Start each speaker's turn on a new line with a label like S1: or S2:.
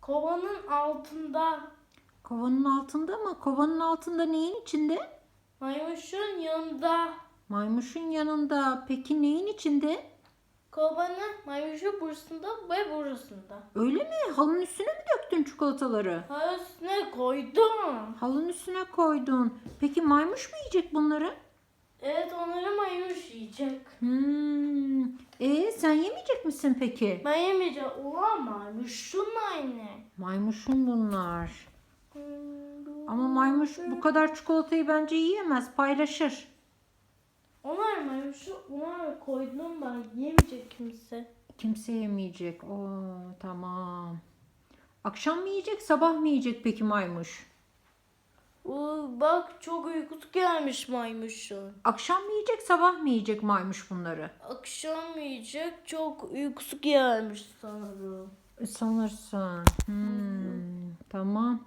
S1: Kovanın altında.
S2: Kovanın altında mı? Kovanın altında neyin içinde?
S1: Maymuşun yanında.
S2: Maymuşun yanında. Peki neyin içinde?
S1: Kovanın maymuşun burasında ve burasında.
S2: Öyle mi? Halının üstüne mi döktün çikolataları?
S1: Ha üstüne koydum.
S2: Halının üstüne koydun. Peki maymuş mu yiyecek bunları?
S1: Evet onları maymuş yiyecek.
S2: Hmm. E sen yemeyecek misin peki?
S1: Ben yemeyeceğim. Ulan maymuşun aynı.
S2: Maymuşun bunlar. Ama maymuş bu kadar çikolatayı bence yiyemez. Paylaşır.
S1: Onlar maymuşu onlar koydum ben. Yemeyecek kimse.
S2: Kimse yemeyecek. Oo tamam. Akşam mı yiyecek, sabah mı yiyecek peki maymuş?
S1: Oo, bak çok uykusu gelmiş maymuşun.
S2: Akşam mı yiyecek, sabah mı yiyecek maymuş bunları?
S1: Akşam yiyecek çok uykusu gelmiş sanırım.
S2: Sanırsın. Hmm, tamam.